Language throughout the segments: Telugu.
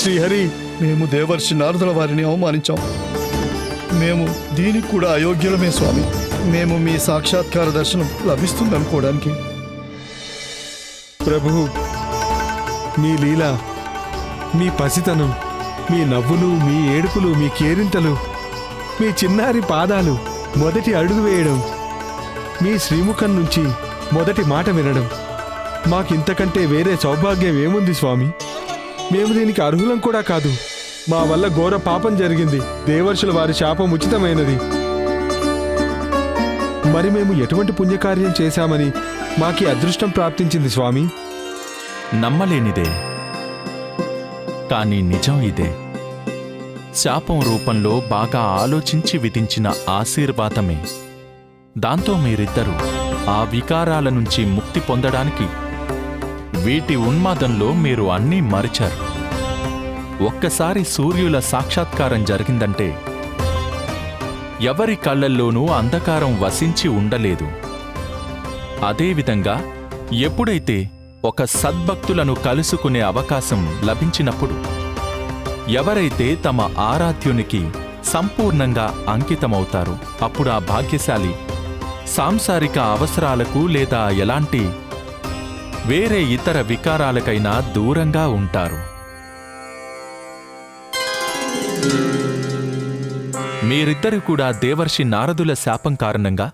శ్రీహరి మేము దేవర్షి నారదుల వారిని అవమానించాం. మేము దీనికి కూడా అయోగ్యులమే స్వామి. మేము మీ సాక్షాత్కార దర్శనం లభిస్తుందనుకోవడానికి. ప్రభు మీ లీల మీ పసితనం మీ నవ్వులు మీ ఏడుపులు మీ కేరింతలు మీ చిన్నారి పాదాలు మొదటి అడుగు వేయడం మీ శ్రీముఖం నుంచి మొదటి మాట వినడం మాకింతకంటే వేరే సౌభాగ్యం ఏముంది స్వామి? మేము దీనికి అర్హులం కూడా కాదు. మా వల్ల ఘోర పాపం జరిగింది. దేవర్షుల వారి శాపం ఉచితమైనది. మరి మేము ఎటువంటి పుణ్యకార్యం చేశామని మాకి అదృష్టం ప్రాప్తించింది స్వామి? నమ్మలేనిదే. కానీ నిజం ఇదే. శాపం రూపంలో బాగా ఆలోచించి విధించిన ఆశీర్వాదమే. దాంతో మీరిద్దరూ ఆ వికారాల నుంచి ముక్తి పొందడానికి వీటి ఉన్మాదంలో మీరు అన్నీ మరిచారు. ఒక్కసారి సూర్యుల సాక్షాత్కారం జరిగిందంటే ఎవరి కళ్ళల్లోనూ అంధకారం వసించి ఉండలేదు. అదేవిధంగా ఎప్పుడైతే ఒక సద్భక్తులను కలుసుకునే అవకాశం లభించినప్పుడు ఎవరైతే తమ ఆరాధ్యునికి సంపూర్ణంగా అంకితమవుతారో అప్పుడు ఆ భాగ్యశాలి సాంసారిక అవసరాలకు లేదా ఎలాంటి వేరే ఇతర వికారాలకైనా దూరంగా ఉంటారు. మీరిద్దరు కూడా దేవర్షి నారదుల శాపం కారణంగా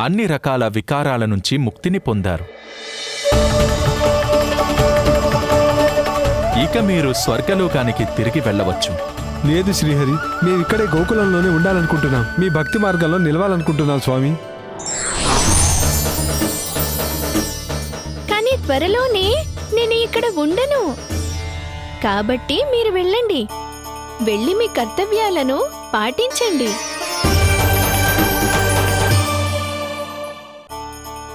అన్ని రకాల వికారాల నుంచి ముక్తిని పొందారు. ఇక మీరు స్వర్గలోకానికి తిరిగి వెళ్ళవచ్చు. లేదు శ్రీహరి మేము ఇక్కడే గోకులంలోనే ఉండాలనుకుంటున్నాం. మీ భక్తి మార్గంలో నిలవాలనుకుంటున్నాం స్వామి. త్వరలోనే నేను ఇక్కడ ఉండను. కాబట్టి మీరు వెళ్ళండి. వెళ్ళి మీ కర్తవ్యాలను పాటించండి.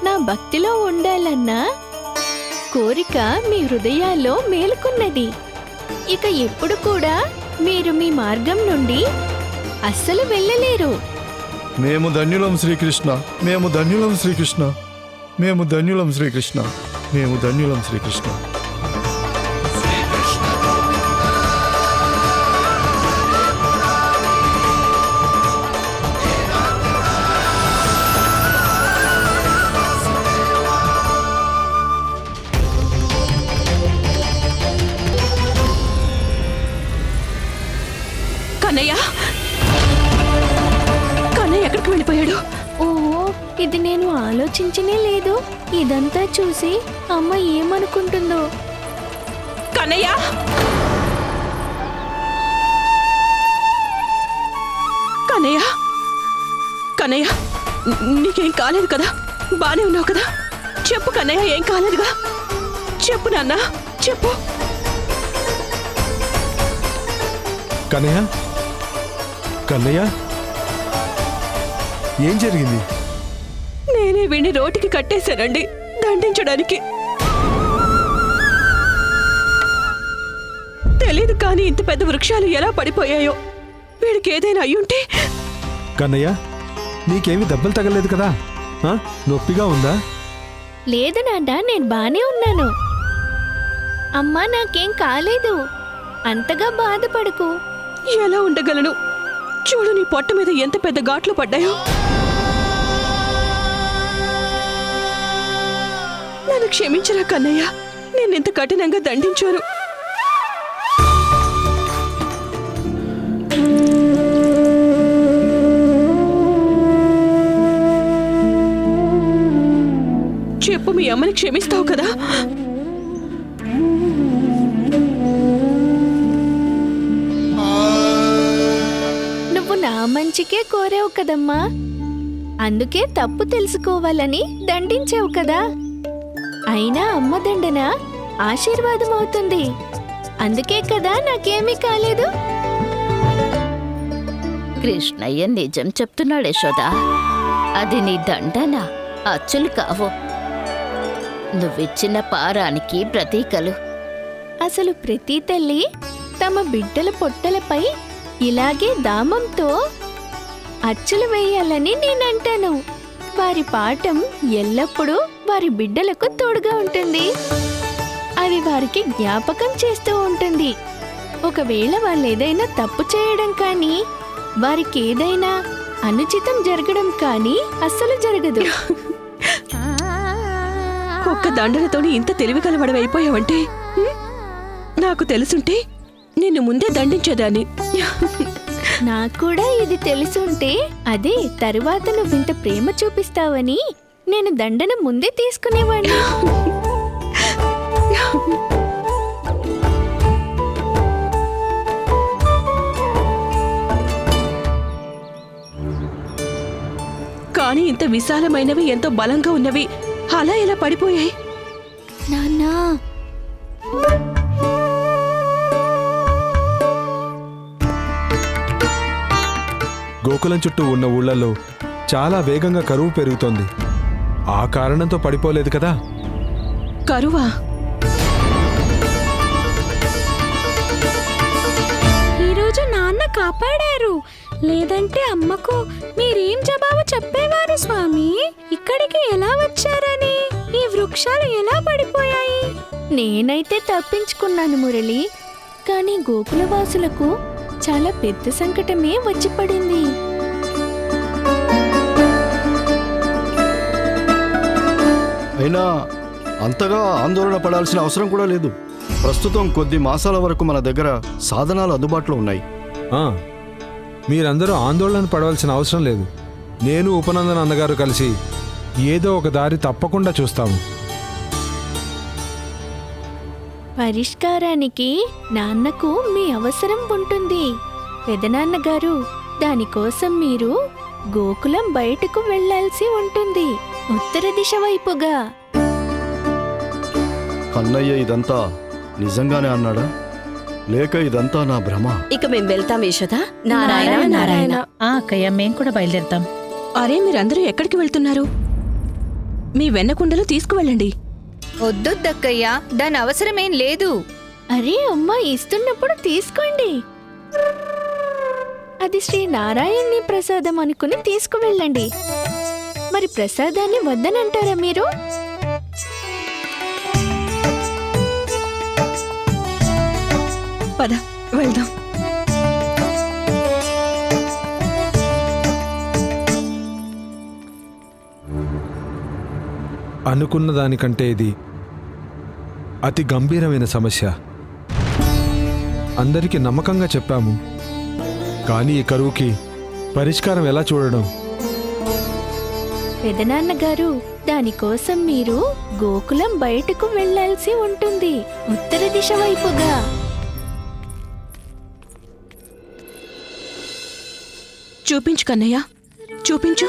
నా భక్తిలో ఉండాలన్న కోరిక మీ హృదయాల్లో మేలుకున్నది. ఇక ఎప్పుడు కూడా మీరు మీ మార్గం నుండి అస్సలు వెళ్ళలేరు. మేము ధన్యులం శ్రీకృష్ణ. మేము ధన్యులం శ్రీకృష్ణ. మేము ధన్యులం శ్రీకృష్ణ. మేము ధన్యులం శ్రీకృష్ణ. ఇదంతా చూసి అమ్మ ఏమనుకుంటుందో? కన్నయ్య కన్నయ్య కన్నయ్య నీ- నీకేం కాలేదు కదా? బానే ఉన్నావు కదా? చెప్పు కన్నయ్య ఏం కాలేదుగా? చెప్పు నాన్న చెప్పు. కన్నయ్య కన్నయ్య? ఏం జరిగింది? వీడిని రోటికి కట్టేశానండి. దండించడానికి. తెలీదు కానీ ఇంత పెద్ద వృక్షాలు ఎలా పడిపోయాయో. వీడికి ఏదైనా అయ్యుంటే. కన్నయ్య నీకేమి దెబ్బలు తగలేదు కదా? ఆ? నొప్పిగా ఉందా? లేదు నాన్న నేను బానే ఉన్నాను. అమ్మా నాకేం కాలేదు. అంతగా బాధపడకు. ఎలా ఉండగలను? చూడు నీ పొట్ట మీద ఎంత పెద్ద ఘాట్లు పడ్డాయో. నన్ను క్షమించరా కన్నయ్య. నేనెంత కఠినంగా దండించాను. చెప్పు మీ అమ్మని క్షమిస్తావు కదా? నువ్వు నా మంచికే కోరావు కదమ్మా. అందుకే తప్పు తెలుసుకోవాలని దండించావు కదా. అయినా అమ్మ దండన? ఆశీర్వాదం అవుతుంది. అందుకే కదా నాకేమీ కాలేదు. కృష్ణయ్య నిజం చెప్తున్నాడు యశోదా. అది నీ దండన? అచ్చులు కావు. నువ్విచ్చిన పారానికి ప్రతీకలు. అసలు ప్రతి తల్లి తమ బిడ్డల పొట్టలపై ఇలాగే దామంతో అచ్చులు వేయాలని నేనంటాను. వారి పాఠం ఎల్లప్పుడూ వారి బిడ్డలకు తోడుగా ఉంటుంది. అది వారికి జ్ఞాపకం చేస్తూ ఉంటుంది. ఒకవేళ వాళ్ళు ఏదైనా తప్పు చేయడం కానీ వారికి ఏదైనా అనుచితం జరగడం కానీ అస్సలు జరగదు. ఒక్క దండనతోని ఇంత తెలివి కలవడం అయిపోయావంటే హ్మ్? నాకు తెలుసుంటే నిన్ను ముందే దండించేదాన్ని. నాకు కూడా ఇది తెలుసుంటే అదే తరువాత నువ్వింత ప్రేమ చూపిస్తావని నేను దండన ముందే తీసుకునేవాడిని కానీ ఇంత విశాలమైనవి ఎంతో బలంగా ఉన్నవి అలా ఎలా పడిపోయాయి? నాన్నా. గోకులం చుట్టూ ఉన్న ఊళ్ళల్లో చాలా వేగంగా కరువు పెరుగుతోంది. ఆ కారణంతో పడిపోలేదు కదా? కరువా? ఈరోజు నాన్న కాపాడారు. లేదంటే అమ్మకు మీరేం జవాబు చెప్పేవారు స్వామి? ఇక్కడికి ఎలా వచ్చారని? ఈ వృక్షాలు ఎలా పడిపోయాయి? నేనైతే తప్పించుకున్నాను మురళి. కానీ గోకులవాసులకు చాలా పెద్ద సంకటమే వచ్చి పడింది. అయినా అంతగా ఆందోళన పడాల్సిన అవసరం కూడా లేదు. ప్రస్తుతం కొద్ది మాసాల వరకు మన దగ్గర సాధనాలు అందుబాటులో ఉన్నాయి. ఆ, మీరందరూ ఆందోళన పడవలసిన అవసరం లేదు. నేను ఉపనందన అన్నగారు కలిసి ఏదో ఒక దారి తప్పకుండా చూస్తాము. పరిష్కారానికి నాన్నకు మీ అవసరం ఉంటుంది. పెదనాన్నగారు దానికోసం మీరు గోకులం బయటకు వెళ్ళాల్సి ఉంటుంది. ఉత్తర దిశ వైపుగా. కన్నయ్య ఇదంతా నిజంగానే అన్నాడా? లేక ఇదంతా నా భ్రమ? ఇక మేం వెళ్తాం యశోద. నారాయణ, నారాయణ. ఆ అక్కయ్య మేం కూడా బయలుదేరుతాం. అరే మీరందరూ ఎక్కడికి వెళ్తున్నారు? మీ వెన్నకుండలు తీసుకువెళ్ళండి. వద్దొద్దక్కయ్యా దాని అవసరమేం లేదు. అరే అమ్మ ఇస్తున్నప్పుడు తీసుకోండి. అది శ్రీ నారాయణ్ణి ప్రసాదం అనుకుని తీసుకువెళ్ళండి. మరి ప్రసాదాన్ని వద్దనంటారా మీరు? పద వెళ్దాం. అనుకున్న దానికంటే ఇది అతి గంభీరమైన సమస్య. అందరికీ నమ్మకంగా చెప్పాము. కానీ ఈ కరువుకి పరిష్కారం ఎలా చూడడం? పెదనాన్నగారు దానికోసం మీరు గోకులం బయటకు వెళ్ళాల్సి ఉంటుంది. ఉత్తర దిశ వైపుగా. చూపించు కన్నయ్య. చూపించు.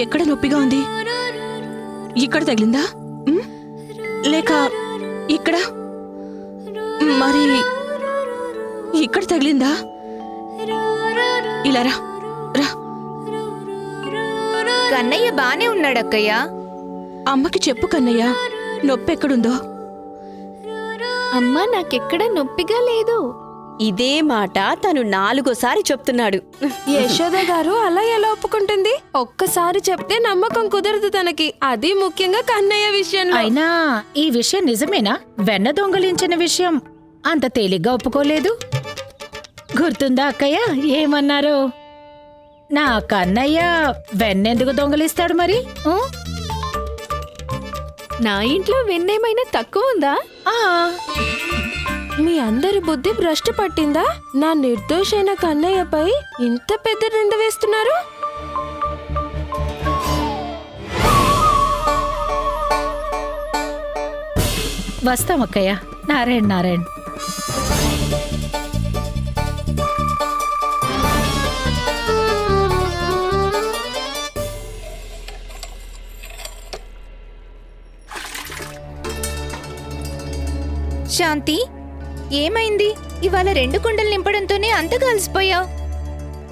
ఎక్కడ నొప్పిగా ఉంది? ఇక్కడ తగిలిందా? లేక ఇక్కడ? మరి ఇక్కడ తగిలిందా? ఇలా రా రా. కన్నయ్య బానే ఉన్నాడక్కయ్యా. అమ్మకి చెప్పు కన్నయ్య నొప్పి ఎక్కడుందో? అమ్మా నాకెక్కడ నొప్పిగా లేదు. ఇదే మాట తను నాలుగోసారి చెప్తున్నాడు. యశోద గారు అలా ఎలా ఒప్పుకుంటుంది? ఒక్కసారి చెప్తే నమ్మకం కుదరదు తనకి. అది ముఖ్యంగా కన్నయ్య విషయంలో. అయినా ఈ విషయం నిజమేనా? వెన్న దొంగలించిన విషయం అంత తేలిగ్గా ఒప్పుకోలేదు? గుర్తుందా అక్కయ్య? ఏమన్నారు? నా కన్నయ్య వెన్నెందుకు దొంగలిస్తాడు మరి? నా ఇంట్లో వెన్నేమైనా తక్కువ ఉందా? ఆ, మీ అందరి బుద్ధి భ్రష్టు పట్టిందా? నా నిర్దోషైన కన్నయ్యపై ఇంత పెద్ద నింద వేస్తున్నారు? వస్తాం అక్కయ్య. నారాయణ నారాయణ. శాంతి ఏమైంది? ఇవాళ రెండు కుండలు నింపడంతోనే అంత కలిసిపోయావు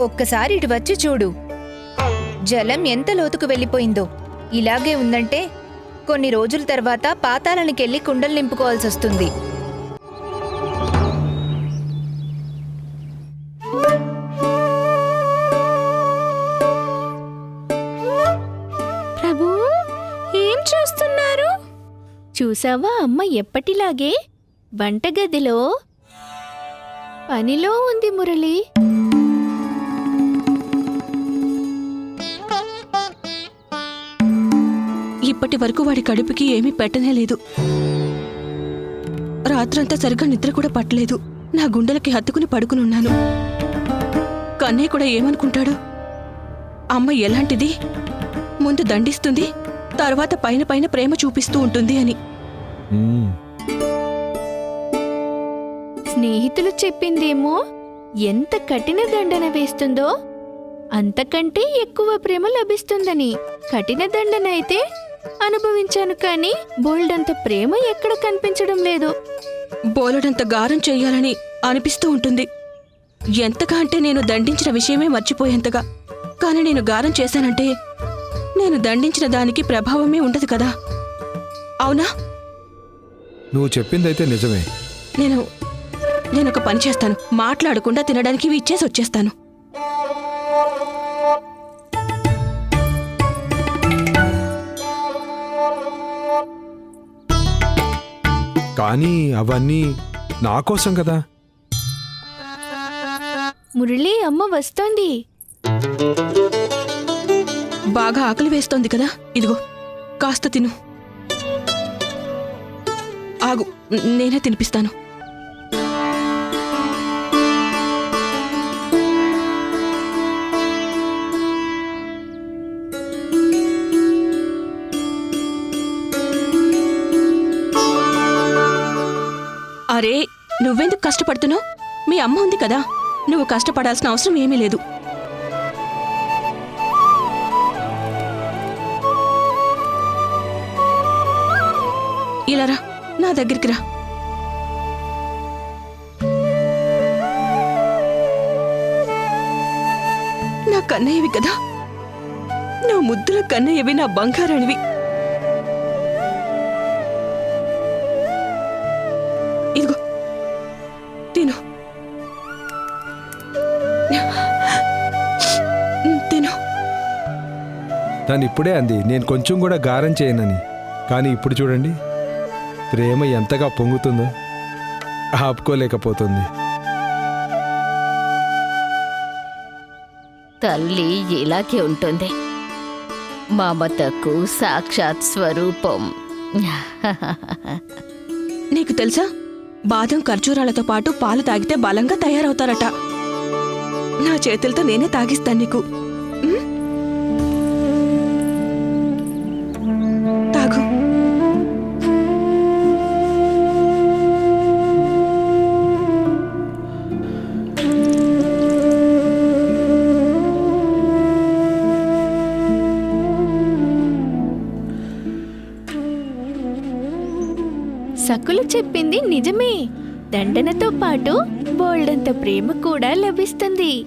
ఒక్కసారి ఇటు వచ్చి చూడు. జలం ఎంత లోతుకు వెళ్ళిపోయిందో. ఇలాగే ఉందంటే కొన్ని రోజుల తర్వాత పాతాలనికెళ్ళి కుండలు నింపుకోవాల్సి వస్తుంది ప్రభు ఏం చూస్తున్నారు? చూసావా అమ్మ ఎప్పటిలాగే వంటగదిలో పనిలో ఉంది మురళి. ఇప్పటి వరకు వాడి కడుపుకి ఏమీ పెట్టనే లేదు. రాత్రంతా సరిగ్గా నిద్ర కూడా పట్టలేదు. నా గుండెలకి హత్తుకుని పడుకుని ఉన్నాను కన్నయ్య కూడా ఏమనుకుంటాడు? అమ్మ ఎలాంటిది? ముందు దండిస్తుంది తర్వాత పైన పైన ప్రేమ చూపిస్తూ ఉంటుంది అని. స్నేహితులు చెప్పిందేమో? ఎంత కఠిన దండన వేస్తుందో? అంతకంటే ఎక్కువ ప్రేమ లభిస్తుందని కఠిన దండన అయితే అనుభవించాను కానీ బోల్డంత ప్రేమ ఎక్కడ కనిపించడం లేదు. బోలెడంత గారం చెయ్యాలని అనిపిస్తూ ఉంటుంది. ఎంతగా అంటే నేను దండించిన విషయమే మర్చిపోయేంతగా. కానీ నేను గారం చేశానంటే నేను దండించిన దానికి ప్రభావమే ఉండదు కదా. అవునా? నువ్వు చెప్పిందైతే నిజమే. నేను నేను ఒక పని చేస్తాను. మాట్లాడకుండా తినడానికి ఇవి ఇచ్చేసి వచ్చేస్తాను. కానీ అవన్నీ నా కోసం కదా. మురళి అమ్మ వస్తోంది. బాగా ఆకలి వేస్తోంది కదా. ఇదిగో కాస్త తిను. ఆగు నేనే తినిపిస్తాను. అరే నువ్వెందుకు కష్టపడుతున్నావు? మీ అమ్మ ఉంది కదా నువ్వు కష్టపడాల్సిన అవసరం ఏమీ లేదు. ఇలా రా నా దగ్గరికి రా. నా కన్నయ్యవి కదా. నా ముద్దుల కన్నయ్యవి నా బంగారానివి. తిను. తిను. తను ఇప్పుడే అంది. నేను కొంచెం కూడా గారం చేయనని. కానీ ఇప్పుడు చూడండి. ప్రేమ ఎంతగా పొంగుతుందో ఆపుకోలేకపోతుంది. తల్లి ఇలాగే ఉంటుంది. మమతకు సాక్షాత్ స్వరూపం. నీకు తెలుసా? బాదం ఖర్జూరాలతో పాటు పాలు తాగితే బలంగా తయారవుతారట. నా చేతులతో నేనే తాగిస్తాను నీకు. సకులు చెప్పింది నిజమే. దండనతో పాటు బోల్డంత ప్రేమ కూడా లభిస్తుంది.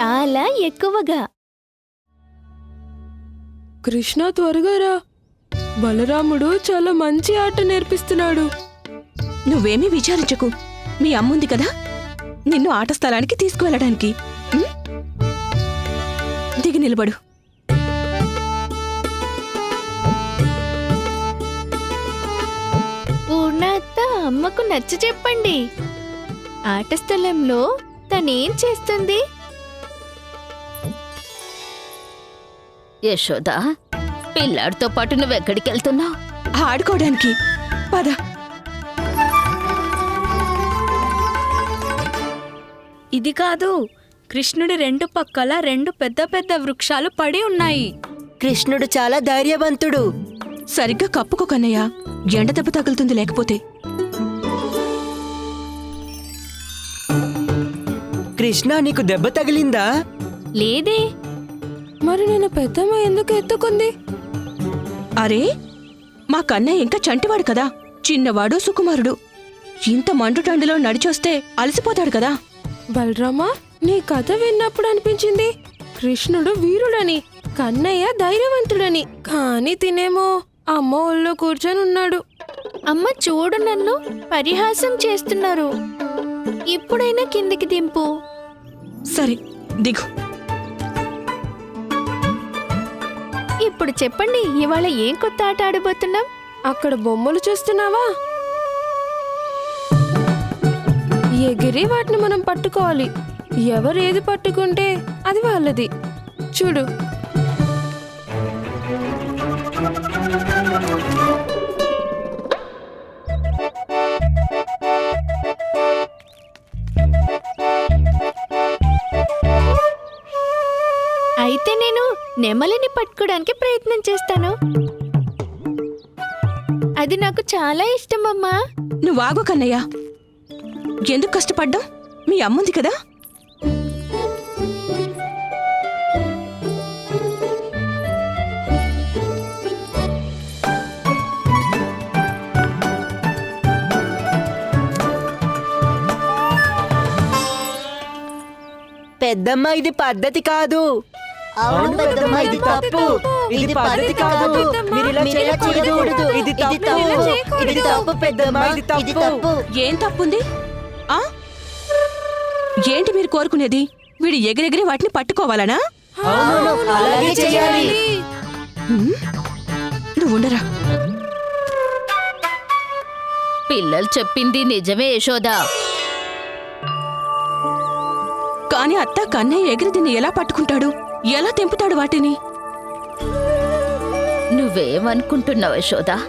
చాలా ఎక్కువగా. కృష్ణ త్వరగా రా. బలరాముడు చాలా మంచి ఆట నేర్పిస్తున్నాడు. నువ్వేమీ విచారించకు. మీ అమ్ముంది కదా? నిన్ను ఆట స్థలానికి తీసుకువెళ్ళడానికి? దిగి నిలబడు. పూర్ణాత్త అమ్మకు నచ్చ చెప్పండి. ఆట స్థలంలో తనేం చేస్తుంది? యశోదా పిల్లాడితో పాటు నువ్వెక్కడికి వెళ్తున్నావు? ఆడుకోవడానికి. పద. ఇది కాదు కృష్ణుడి రెండు పక్కల రెండు పెద్ద పెద్ద వృక్షాలు పడి ఉన్నాయి. కృష్ణుడు చాలా ధైర్యవంతుడు. సరిగ్గా కప్పుకో కన్నయ్య. ఎండ దెబ్బ తగులుతుంది లేకపోతే. కృష్ణ నీకు దెబ్బ తగిలిందా? లేదే. మరి నేను పెద్దమ్మ ఎందుకు ఎత్తుకుంది? అరే మా కన్నయ్య ఇంకా చంటివాడు కదా. చిన్నవాడు సుకుమారుడు. ఇంత మండుటండిలో నడిచొస్తే అలసిపోతాడు కదా. బలరామా నీ కథ విన్నప్పుడు అనిపించింది. కృష్ణుడు వీరుడని కన్నయ్య ధైర్యవంతుడని. కానీ తినేమో. అమ్మ ఒళ్ళో కూర్చొని ఉన్నాడు. అమ్మ చూడు నన్ను పరిహాసం చేస్తున్నారు. ఇప్పుడైనా కిందికి దింపు. సరే దిగు. ఇప్పుడు చెప్పండి ఇవాళ ఏం కొత్త ఆట ఆడబోతున్నాం? అక్కడ బొమ్మలు చూస్తున్నావా? ఎగిరి వాటిని మనం పట్టుకోవాలి. ఎవరు ఏది పట్టుకుంటే అది వాళ్ళది. చూడు అయితే నేను నెమలిని పట్టుకోవడానికి ప్రయత్నం చేస్తాను. అది నాకు చాలా ఇష్టం అమ్మా. నువ్వు ఆగు కన్నయ్య. ఎందుకు కష్టపడ్డావు? మీ అమ్ముంది కదా? పెద్దమ్మ ఇది పద్ధతి కాదు. అవును పెద్దమ్మ ఇది తప్పు. ఇది పద్ధతి కాదు. మీరు ఇలా చేయకూడదు. ఇది తప్పు. ఇది తప్పు. పెద్దమ్మ. ఇది తప్పు. ఏం తప్పుంది? ఆ? ఏంటి మీరు కోరుకునేది? వీడు ఎగిరెగిరి వాటిని పట్టుకోవాలనా? అవును అలాగే చేయాలి? నువ్వు ఉండరా? పిల్లలు చెప్పింది నిజమే యశోదా. కాని అత్త కన్నయ్య ఎగిరి దీన్ని ఎలా పట్టుకుంటాడు? ఎలా తెంపుతాడు వాటిని? నువ్వేమనుకుంటున్నావు యశోదా?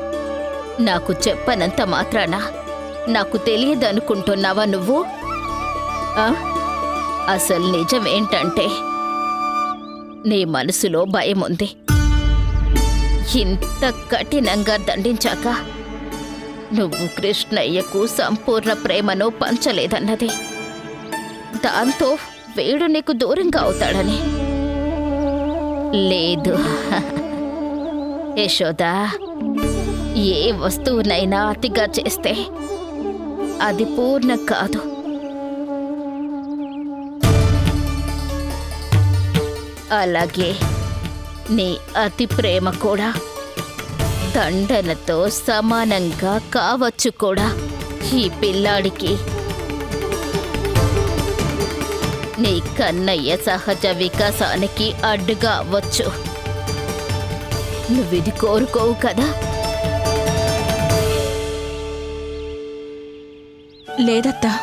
నాకు చెప్పనంత మాత్రాన నాకు తెలియదనుకుంటున్నావా నువ్వు? ఆ? అసలు నిజమేంటంటే నీ మనసులో భయం ఉంది ఇంత కఠినంగా దండించాక నువ్వు కృష్ణయ్యకు సంపూర్ణ ప్రేమను పంచలేదన్నది. దాంతో వేడు నీకు దూరంగా అవుతాడని. లేదు. యశోదా ఏ వస్తువునైనా అతిగా చేస్తే అది పూర్ణ కాదు. అలాగే నీ అతి ప్రేమ కూడా దండనతో సమానంగా కావచ్చు కూడా ఈ పిల్లాడికి. నీ కన్నయ్య సహజ వికాసానికి అడ్డుగా అవ్వచ్చు నువ్విది కోరుకోవు కదా? లేదత్తా.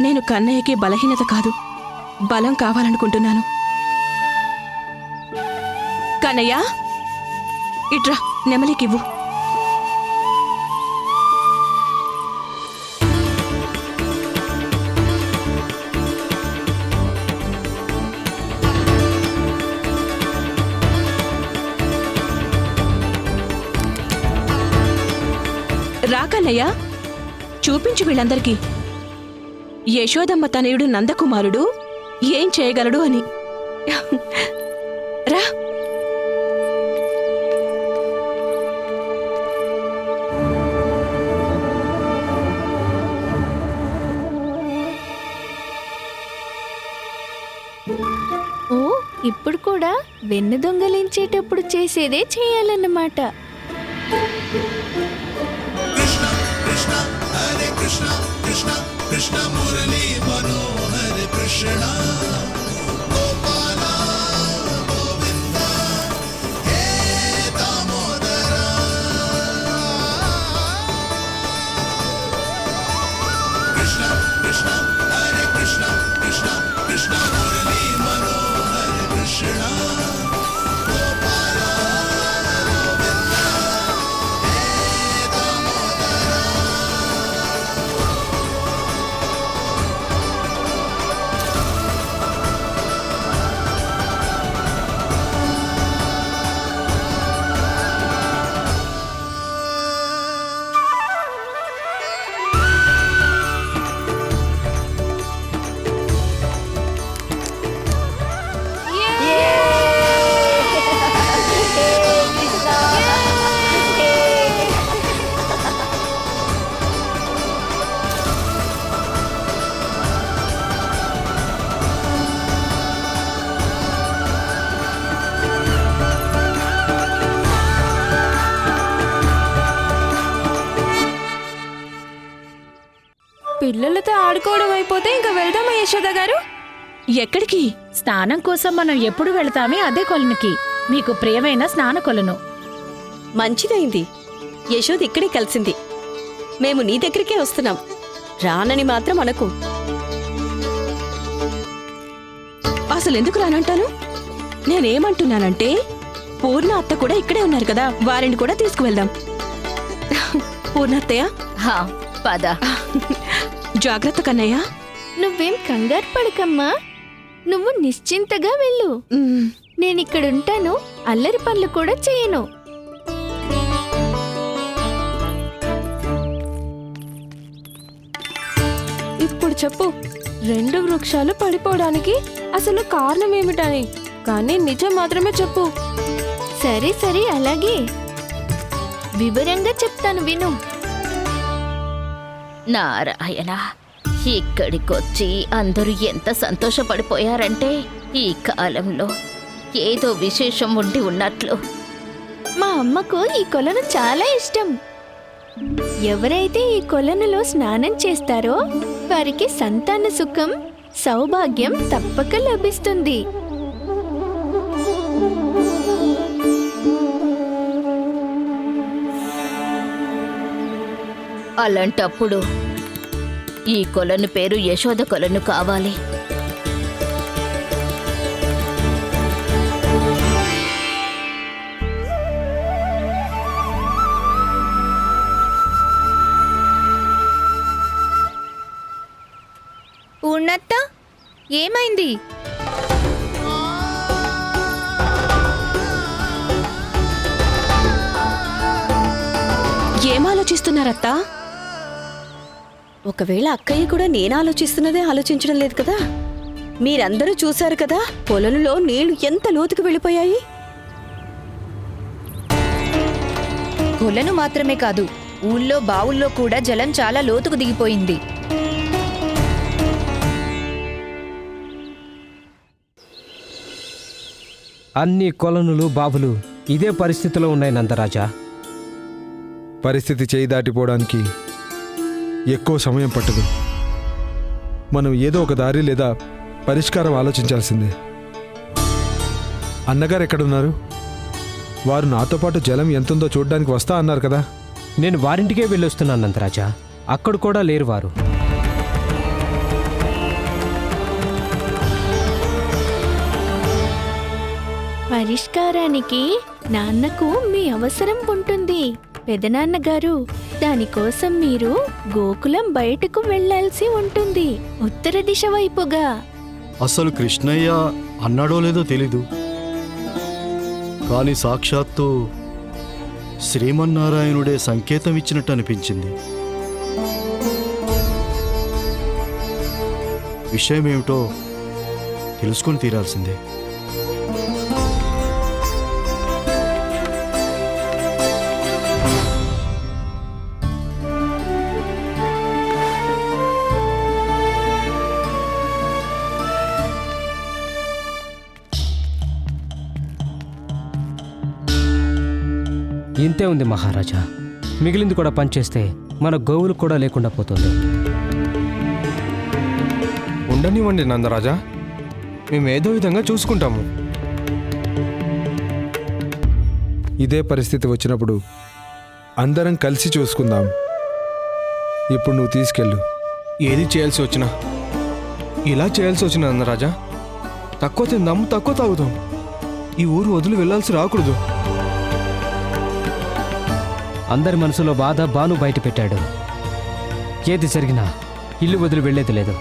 నేను కన్నయ్యకి బలహీనత కాదు. బలం కావాలనుకుంటున్నాను. కన్నయ్య ఇట్రా నెమలికివ్వు రా చూపించు వీళ్ళందరికీ. యశోదమ్మ తనయుడు నందకుమారుడు ఏం చేయగలడు అని. రా. ఓ ఇప్పుడు కూడా వెన్ను దొంగలించేటప్పుడు చేసేదే చేయాలన్నమాట. Krishna పిల్లలతో ఆడుకోవడం అయిపోతే ఇంకా వెళ్దామా యశోద గారు? ఎక్కడికి? స్నానం కోసం మనం ఎప్పుడు వెళతామే అదే కొలనుకి. మీకు ప్రియమైన స్నాన కొలను. మంచిదైంది. యశోద్ ఇక్కడే కలిసింది. మేము నీ దగ్గరికే వస్తున్నాం. రానని మాత్రం అనకు. అసలు ఎందుకు రానంటాను? నేనేమంటున్నానంటే పూర్ణ అత్త కూడా ఇక్కడే ఉన్నారు కదా వారిని కూడా తీసుకువెళ్దాం. పూర్ణ అత్తయ్య హా పద. జాగ్రత్త కన్నయ్య. నువ్వేం కంగారు పడకమ్మా. నువ్వు నిశ్చింతగా వెళ్ళు. నేనిక్కడుంటాను అల్లరి పనులు కూడా చేయను. ఇప్పుడు చెప్పు రెండు వృక్షాలు పడిపోవడానికి అసలు కారణం ఏమిటని. కానీ నిజం మాత్రమే చెప్పు. సరే సరే అలాగే. వివరంగా చెప్తాను విను. నారాయణ ఇక్కడికొచ్చి అందరూ ఎంత సంతోషపడిపోయారంటే ఈ కాలంలో ఏదో విశేషం ఉండి ఉన్నట్లు. మా అమ్మకు ఈ కొలను చాలా ఇష్టం. ఎవరైతే ఈ కొలనులో స్నానం చేస్తారో వారికి సంతాన సుఖం సౌభాగ్యం తప్పక లభిస్తుంది. అలాంటప్పుడు ఈ కొలను పేరు యశోద కొలను కావాలి. పూర్ణత్త ఏమైంది? ఏం ఆలోచిస్తున్నారత్తా ఒకవేళ అక్కయ్య కూడా నేను ఆలోచిస్తున్నదే ఆలోచించడం లేదు కదా? మీరందరూ చూశారు కదా పొలంలో నీళ్ళు ఎంత లోతుకు వెళ్ళిపోయాయి? కొలను మాత్రమే కాదు ఊళ్ళో బావుల్లో కూడా జలం చాలా లోతుకు దిగిపోయింది. అన్ని కొలనులు బాబులు ఇదే పరిస్థితిలో ఉన్నాయి నందరాజా. పరిస్థితి చేయి దాటిపోవడానికి ఎక్కువ సమయం పట్టదు. మనం ఏదో ఒక దారి లేదా పరిష్కారం ఆలోచించాల్సిందే. అన్నగారు ఎక్కడున్నారు? వారు నాతో పాటు జలం ఎంతుందో చూడడానికి వస్తా అన్నారు కదా? నేను వారింటికే వెళ్ళొస్తున్నాను నందరాజా. అక్కడ కూడా లేరు వారు. పరిష్కారానికి నాన్నకు మీ అవసరం ఉంటుంది. పెదనాన్నగారు దానికోసం మీరు గోకులం బయటకు వెళ్ళాల్సి ఉంటుంది. ఉత్తర దిశ వైపుగా. అసలు కృష్ణయ్య అన్నాడో లేదో తెలీదు. కానీ సాక్షాత్తు శ్రీమన్నారాయణుడే సంకేతం ఇచ్చినట్టు అనిపించింది విషయం ఏమిటో తెలుసుకొని తీరాల్సిందే. ఇంతే ఉంది మహారాజా. మిగిలింది కూడా పనిచేస్తే మన గోవులు కూడా లేకుండా పోతుంది. ఉండనివ్వండి నందరాజా. మేము ఏదో విధంగా చూసుకుంటాము. ఇదే పరిస్థితి వచ్చినప్పుడు అందరం కలిసి చూసుకుందాం. ఇప్పుడు నువ్వు తీసుకెళ్ళు. ఏది చేయాల్సి వచ్చినా. ఇలా చేయాల్సి వచ్చిన నందరాజా. తక్కువ తిందాం తక్కువ తాగుదాం. ఈ ఊరు వదిలి వెళ్ళాల్సి రాకూడదు. అందరి మనసులో బాధ బాను బయట పెట్టాడు. ఏది జరిగినా ఇల్లు వదిలి వెళ్ళేది లేదు.